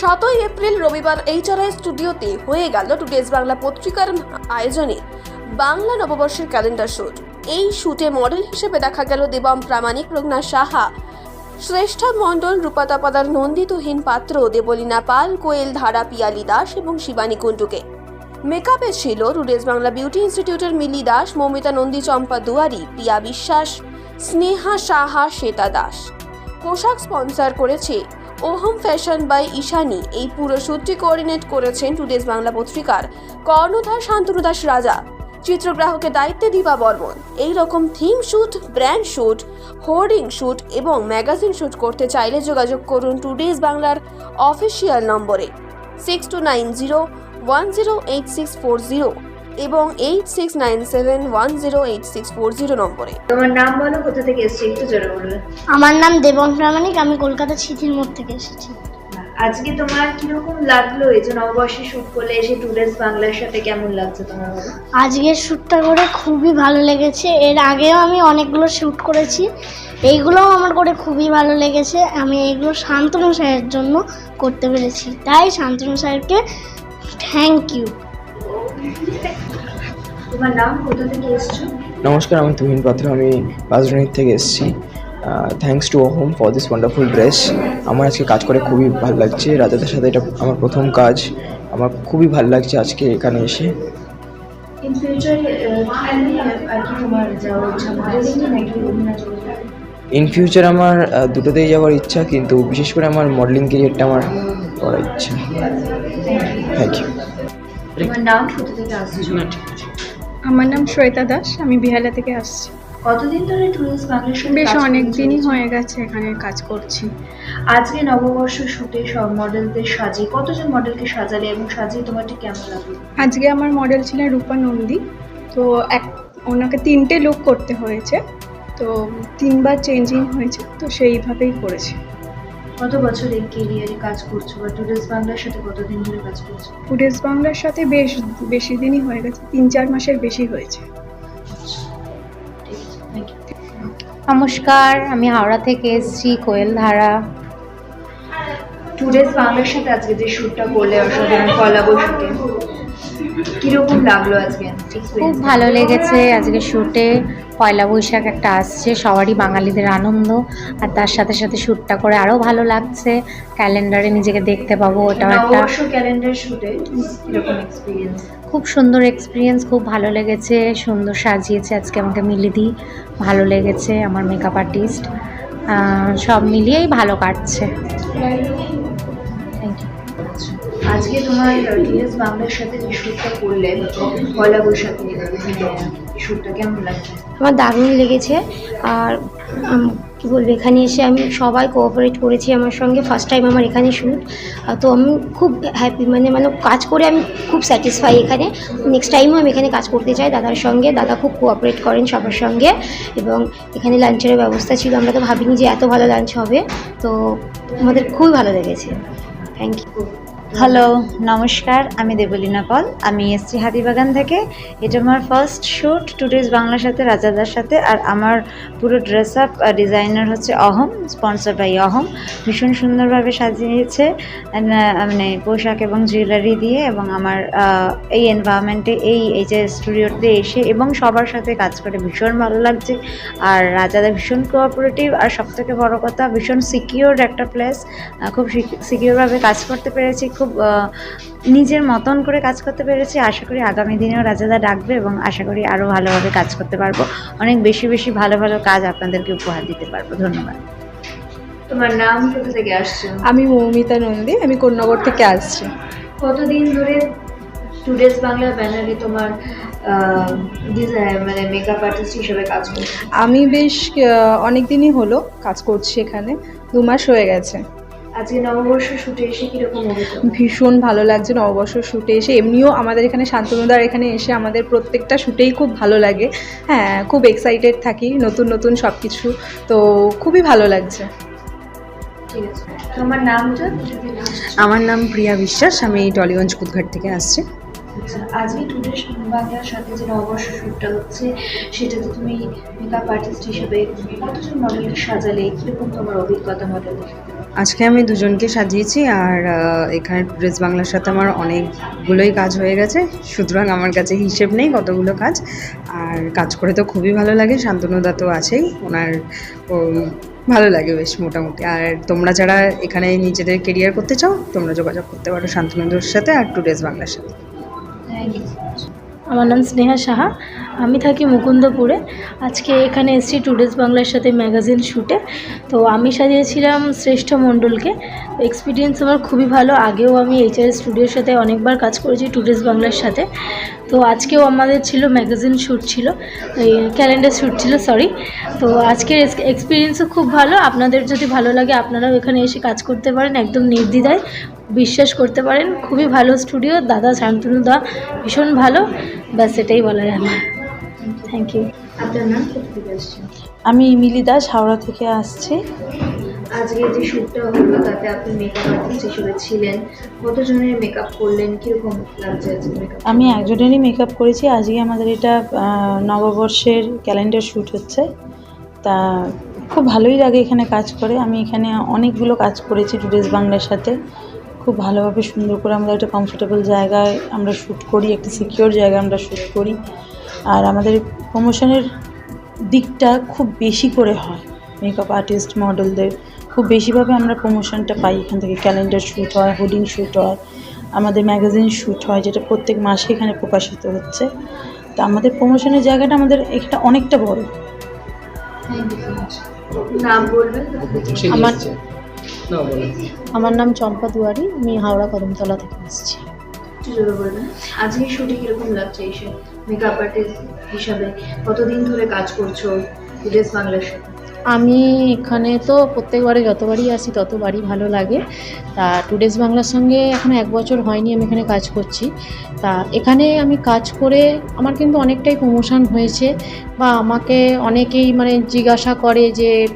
সাতই এপ্রিল রবিবার এইচআরআই স্টুডিওতে হয়ে গেল টুডেজ বাংলা পত্রিকার আয়োজনে বাংলা নববর্ষের ক্যালেন্ডার শুট। এই শুটে মডেল হিসেবে দেখা গেল দেবম প্রামাণিক রঘুনা সাহা, শ্রেষ্ঠা মণ্ডল রূপাতাপাদার নন্দিতহীন পাত্র দেবলীনা পাল, কোয়েল ধারা, পিয়ালি দাস এবং শিবানী কুণ্ডুকে। মেকআপে ছিল রুডেজ বাংলা বিউটি ইনস্টিটিউটের মিলি দাস, মৌমিতা নন্দী চম্পা দুয়ারি পিয়া বিশ্বাস, স্নেহা সাহা, শ্বেতা দাস। পোশাক স্পন্সর করেছে ওহম ফ্যাশন বাই ঈশানী, এই পুরো শ্যুটটি কোঅর্ডিনেট করেছেন টুডেজ বাংলা পত্রিকার কর্ণধার শান্তনু দাস রাজা। চিত্রগ্রাহকের দায়িত্বে দীপা বর্মন। এই রকম theme shoot brand shoot hoarding shoot এবং ম্যাগাজিন শ্যুট করতে চাইলে যোগাযোগ করুন টুডেজ বাংলার অফিসিয়াল নম্বরে। Six two nine zero one zero eight six four zero. এবং eight six nine seven one zero eight six four zero নম্বরে। তোমার নাম বলো কোথা থেকে এসেছি একটু জোরে বলবে। আমার নাম দেবন প্রামাণিক আমি কলকাতা সিটির মোড় থেকে এসেছি। আজকে তোমার কীরকম লাগল এই যে নববর্ষে শুট করলে এসে টুডেস বাংলার সাথে কেমন লাগছে তোমার আজকের শ্যুটটা করে খুবই ভালো লেগেছে। এর আগেও আমি অনেকগুলো শ্যুট করেছি। এইগুলোও আমার করে খুবই ভালো লেগেছে। আমি এইগুলো শান্তনু স্যারের জন্য করতে পেরেছি। তাই শান্তনু স্যারকে থ্যাংক ইউ তোমার নাম কোথা থেকে এসছো? নমস্কার আমি তুহিন পাত্র আমি রাজধানীর থেকে এসেছি। Thanks to home for this wonderful dress আমার আজকে কাজ করে খুবই ভালো লাগছে। রাজাদের সাথে এটা আমার প্রথম কাজ। আমার খুবই ভালো লাগছে আজকে এখানে এসে। ইন ফিউচার আমার দুটোতেই যাওয়ার ইচ্ছা কিন্তু বিশেষ করে আমার মডেলিং কেরিয়ারটা আমার করার ইচ্ছা। থ্যাংক ইউ তোমার নাম কোথা থেকে আসছো? আমার নাম শ্বেতা দাস আমি বিহালা থেকে আসছি। কতদিন ধরে টুরিস্ট বাংলার সাথে বেশ কাজ অনেক দিনই হয়ে গেছে এখানে কাজ করছি। আজকে নববর্ষ শুটে সব মডেলদের সাজিয়ে কতজন মডেলকে সাজালে এবং সাজিয়ে তোমার ঠিক কেমন লাগল? আজকে আমার মডেল ছিলেন রূপা নন্দী। তো এক ওনাকে তিনটে লুক করতে হয়েছে। তো তিনবার চেঞ্জিং হয়েছে তো সেইভাবেই করেছি। কত বছর এই কেরিয়ারে কাজ করছ? বা টুরিস্ট বাংলার সাথে কতদিন ধরে কাজ করছ? ফুটেজ বাংলার সাথে বেশ বেশি দিনই হয়ে গেছে তিন চার মাসের বেশি হয়েছে। নমস্কার আমি হাওড়া থেকে এসেছি কোয়েল ধারা টুডেস বাংলার সাথে আজকে যে শ্যুটটা করলে অসাধারণ কলাবো শুটে কীরকম লাগল আজকে? খুব ভালো লেগেছে আজকে শ্যুটে পয়লা বৈশাখ একটা আসছে সবারই বাঙালিদের আনন্দ। আর তার সাথে সাথে শ্যুটটা করে আরও ভালো লাগছে। ক্যালেন্ডারে নিজেকে দেখতে পাবো ওটাও একটা ক্যালেন্ডার শুটে কীরকম এক্সপিরিয়েন্স খুব সুন্দর এক্সপিরিয়েন্স খুব ভালো লেগেছে। সুন্দর সাজিয়েছে আজকে আমাকে মিলিদি। ভালো লেগেছে আমার মেকআপ আর্টিস্ট সব মিলিয়েই ভালো কাটছে। আজকে তোমার টুডেস বাংলার সাথে যে শ্যুটটা করলে, পয়লা বৈশাখে শ্যুটটা কেমন লাগছে? আমার দারুণ লেগেছে। আর কি বলব, এখানে এসে আমি সবাই কোঅপারেট করেছি আমার সঙ্গে ফার্স্ট টাইম আমার এখানে শ্যুট তো আমি খুব হ্যাপি মানে মানে কাজ করে আমি খুব স্যাটিসফাই এখানে। নেক্সট টাইমও আমি এখানে কাজ করতে চাই দাদার সঙ্গে। দাদা খুব কোঅপারেট করেন সবার সঙ্গে। এবং এখানে লাঞ্চের ব্যবস্থা ছিল। আমরা তো ভাবিনি যে এত ভালো লাঞ্চ হবে। তো আমাদের খুবই ভালো লেগেছে। থ্যাংক ইউ হ্যালো নমস্কার, আমি দেবলীনা পল, আমি এসছি হাতিবাগান থেকে। এটা আমার ফার্স্ট শ্যুট টুডেজ বাংলার সাথে, রাজাদার সাথে, আর আমার পুরো ড্রেস আপ ডিজাইনার হচ্ছে অহম স্পন্সর বাই অহম। ভীষণ সুন্দরভাবে সাজিয়েছে মানে পোশাক এবং জুয়েলারি দিয়ে, এবং আমার এই এনভায়রনমেন্টে এই এই যে স্টুডিওতে এসে, এবং সবার সাথে কাজ করে, ভীষণ ভালো লাগছে। আর রাজাদা ভীষণ কোঅপারেটিভ আর সবথেকে বড় কথা, ভীষণ সিকিওর একটা প্লেস খুব সিকিওরভাবে কাজ করতে পেরেছি, খুব আহ, নিজের মতন করে কাজ করতে পেরেছি। আশা করি আগামী দিনেও রাজাদা ডাকবে এবং আশা করি আরও ভালোভাবে কাজ করতে পারব। অনেক বেশি বেশি ভালো ভালো কাজ আপনাদেরকে উপহার দিতে পারব। ধন্যবাদ। তোমার নাম কোথা থেকে আসছো? আমি মৌমিতা নন্দী আমি কোন্নগর থেকে আসছি। কতদিন ধরে টুডেস বাংলা ব্যানারে তোমার ডিজাইন মানে মেকআপ আর্টিস্ট হিসেবে কাজ করছ? আমি বেশ অনেক দিনই হলো কাজ করছি এখানে। দু মাস হয়ে গেছে। আজকে নববর্ষ শুটে এসে কীরকম ভীষণ ভালো লাগছে নববর্ষ শ্যুটে এসে। এমনিও আমাদের এখানে শান্তনুদার এখানে এসে আমাদের প্রত্যেকটা শ্যুটেই খুব ভালো লাগে। হ্যাঁ খুব এক্সাইটেড থাকি নতুন নতুন সব কিছু তো খুবই ভালো লাগছে। ঠিক আছে। তোমার নামটা আমার নাম প্রিয়া বিশ্বাস। আমি টলিগঞ্জ কুদঘাট থেকে আসছি। আচ্ছা আজকে বাংলার সাথে যে নববর্ষ শ্যুটটা হচ্ছে সেটাতে তুমি মেকআপ আর্টিস্ট হিসেবে কতজন মডেলকে সাজালে? কীরকম তোমার অভিজ্ঞতা মডেলের সাথে আজকে আমি দুজনকে সাজিয়েছি আর এখানে ড্রেস বাংলার সাথে আমার অনেকগুলোই কাজ হয়ে গেছে। সুতরাং আমার কাছে হিসেব নেই কতগুলো কাজ। আর কাজ করে তো খুবই ভালো লাগে শান্তনুদা তো আছেই। ওনার ভালো লাগে বেশ মোটামুটি। আর তোমরা যারা এখানে নিজেদের কেরিয়ার করতে চাও, তোমরা যোগাযোগ করতে পারো শান্তনুদার সাথে আর টু ড্রেস বাংলার সাথে ইউ আমার নাম স্নেহা সাহা। আমি থাকি মুকুন্দপুরে। আজকে এখানে এসেছি টুডেজ বাংলার সাথে ম্যাগাজিন শ্যুটে তো আমি সাজিয়েছিলাম শ্রেষ্ঠ মণ্ডলকে। এক্সপিরিয়েন্স আমার খুবই ভালো। আগেও আমি এইচআর স্টুডিওর সাথে অনেকবার কাজ করেছি টুডেজ বাংলার সাথে। তো আজকেও আমাদের ছিল ম্যাগাজিন শ্যুট ছিল এই ক্যালেন্ডার শ্যুট ছিল সরি তো আজকের এক্সপিরিয়েন্সও খুব ভালো আপনাদের যদি ভালো লাগে আপনারাও এখানে এসে কাজ করতে পারেন একদম নির্দ্বিধায় বিশ্বাস করতে পারেন। খুবই ভালো স্টুডিও দাদা শান্তনু দা ভীষণ ভালো ব্যাস এটাই বলার আমার। থ্যাংক ইউ আপনার নাম আমি মিলি দাস হাওড়া থেকে আসছি। আজকে যে শ্যুটটা হলো, তাতে আপনি মেকআপ আর্টিস্ট হিসেবে ছিলেন। কতজনের মেকআপ করলেন? কীরকম লাগছে আজকে মেকআপ আমি একজনেরই মেকআপ করেছি। আজকে আমাদের এটা নববর্ষের ক্যালেন্ডার শ্যুট হচ্ছে। তা খুব ভালোই লাগে এখানে কাজ করে। আমি এখানে অনেকগুলো কাজ করেছি টুডেস বাংলার সাথে। খুব ভালোভাবে সুন্দর করে আমরা একটা কমফোর্টেবল জায়গায় আমরা শ্যুট করি, একটা সিকিওর জায়গায় আমরা শ্যুট করি। আর আমাদের প্রমোশনের দিকটা খুব বেশি করে হয় মেকআপ আর্টিস্ট মডেলদের খুব বেশিভাবে আমরা প্রমোশনটা পাই এখান থেকে। ক্যালেন্ডার শ্যুট হয় হোর্ডিং শ্যুট হয় আমাদের ম্যাগাজিন শ্যুট হয় যেটা প্রত্যেক মাসে এখানে প্রকাশিত হচ্ছে। তা আমাদের প্রমোশনের জায়গাটা আমাদের এটা অনেকটা বড়। থ্যাংক ইউ সো মাচ নাম বলবেন? আমার আমার নাম চম্পা দুয়ারি আমি হাওড়া কদমতলা থেকে আজকে শুটে কীরকম লাগছে এসে মেকআপ আর্টিস্ট হিসাবে কতদিন ধরে কাজ করছ? বিদেশ বাংলার সাথে আমি এখানে তো প্রত্যেকবারে যতবারই আসি ততবারই ভালো লাগে। তা টুডেস বাংলার সঙ্গে এখনও এক বছর হয়নি আমি এখানে কাজ করছি। তা এখানে আমি কাজ করে আমার কিন্তু অনেকটাই প্রমোশন হয়েছে বা আমাকে অনেকেই মানে জিজ্ঞাসা করে যে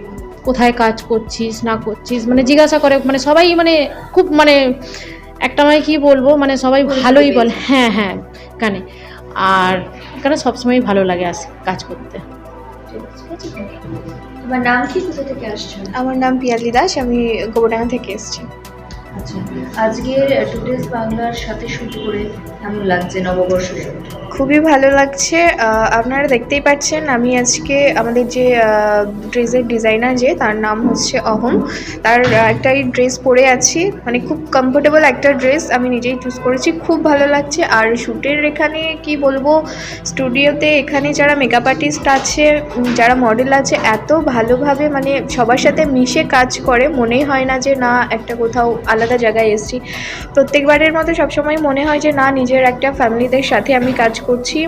কোথায় কাজ করছিস না করছিস? মানে জিজ্ঞাসা করে মানে সবাই মানে খুব মানে একটা মানে কি বলব? মানে সবাই ভালোই বলে। হ্যাঁ হ্যাঁ এখানে। আর এখানে সবসময় ভালো লাগে আসি কাজ করতে। তোমার নাম কি? কোথা থেকে আসছো? আমার নাম পিয়ালি দাস আমি গোবরডাঙ্গা থেকে এসেছি। আচ্ছা আজকের টুডেস বাংলার সাথে শুরু করে কেমন লাগছে নববর্ষ খুবই ভালো লাগছে। আপনারা দেখতেই পাচ্ছেন আমি আজকে আমাদের যে ড্রেসের ডিজাইনার যে, তার নাম হচ্ছে অহম। তার একটা ড্রেস পরে আছি। মানে খুব কমফোর্টেবল একটা ড্রেস আমি নিজেই চুজ করেছি। খুব ভালো লাগছে। আর শ্যুটের এখানে কি বলব, স্টুডিওতে এখানে যারা মেকআপ আর্টিস্ট আছে যারা মডেল আছে, এত ভালোভাবে মানে সবার সাথে মিশে কাজ করে। মনেই হয় না যে, না, একটা কোথাও আলাদা জায়গায় এসেছি। প্রত্যেকবারের মতো সবসময় মনে হয় যে, না নিজের একটা ফ্যামিলিদের সাথে আমি কাজ করছি।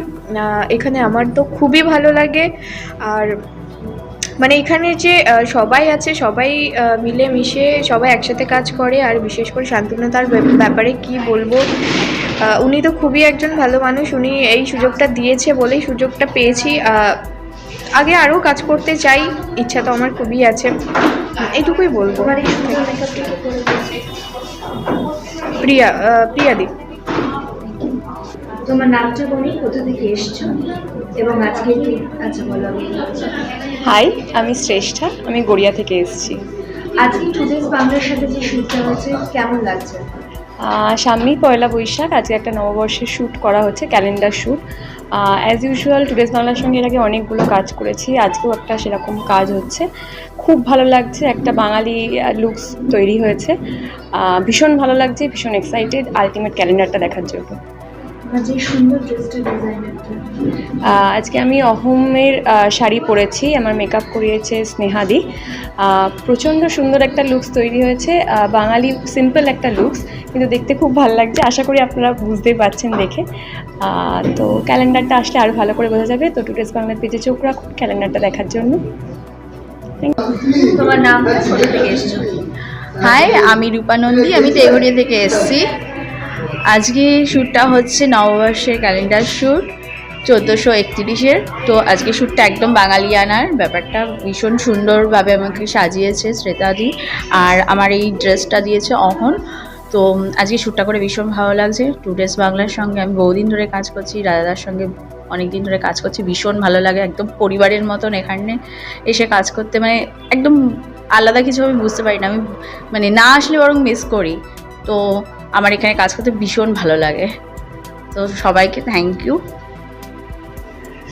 এখানে আমার তো খুবই ভালো লাগে। আর মানে এখানে যে সবাই আছে সবাই মিলে মিশে সবাই একসাথে কাজ করে। আর বিশেষ করে শান্তনুতার ব্যাপারে কি বলব? উনি তো খুবই একজন ভালো মানুষ। উনি এই সুযোগটা দিয়েছে বলেই সুযোগটা পেয়েছি। আগে আরও কাজ করতে চাই। ইচ্ছা তো আমার খুবই আছে। এইটুকুই বলব। দিয়েছে প্রিয়া আহ, প্রিয়াদীপ তোমার নামটা বলি কোথা থেকে এসছো? এবং আজকে কি? আচ্ছা বলো হাই আমি শ্রেষ্ঠা আমি গড়িয়া থেকে এসেছি। আজকে টুডেস বাংলার সাথে যে শুটটা হয়েছে কেমন লাগছে? সামনেই পয়লা বৈশাখ আজকে একটা নববর্ষের শ্যুট করা হচ্ছে calendar shoot as usual today's বাংলার সঙ্গে এর আগে অনেকগুলো কাজ করেছি আজকেও একটা সেরকম কাজ হচ্ছে। খুব ভালো লাগছে একটা বাঙালি লুকস তৈরি হয়েছে। ভীষণ ভালো লাগছে ভীষণ এক্সাইটেড আলটিমেট ক্যালেন্ডারটা দেখার জন্য। যে সুন্দর ড্রেসটা ডিজাইনারটা আজকে আমি অহমের শাড়ি পরেছি আমার মেকআপ করিয়েছে স্নেহাদি। প্রচণ্ড সুন্দর একটা লুকস তৈরি হয়েছে বাঙালি সিম্পল একটা লুকস কিন্তু দেখতে খুব ভালো লাগছে আশা করি আপনারা বুঝতেই পারছেন দেখে। তো ক্যালেন্ডারটা আসলে আরও ভালো করে বোঝা যাবে। তো টুডেস বাংলার পেজে চোখ রাখুন ক্যালেন্ডারটা দেখার জন্য। তোমার নাম হাই আমি রূপানন্দী আমি তেঘড়িয়া থেকে এসেছি। আজকে শ্যুটটা হচ্ছে নববর্ষের ক্যালেন্ডার শ্যুট, চোদ্দোশো একত্রিশের। তো আজকে শ্যুটটা একদম বাঙালিয়ানার। ব্যাপারটা ভীষণ সুন্দরভাবে আমাকে সাজিয়েছে শ্রেতাদি। আর আমার এই ড্রেসটা দিয়েছে অহন। তো আজকে শ্যুটটা করে ভীষণ ভালো লাগছে। টু ডেজ বাংলার সঙ্গে আমি বহুদিন ধরে কাজ করছি রাজাদার সঙ্গে অনেক দিন ধরে কাজ করছি। ভীষণ ভালো লাগে, একদম পরিবারের মতন এখানে এসে কাজ করতে। মানে একদম আলাদা কিছু আমি বুঝতে পারি না। আমি মানে না আসলে বরং মিস করি। তো আমার এখানে কাজ করতে ভীষণ ভালো লাগে। তো সবাইকে থ্যাংক ইউ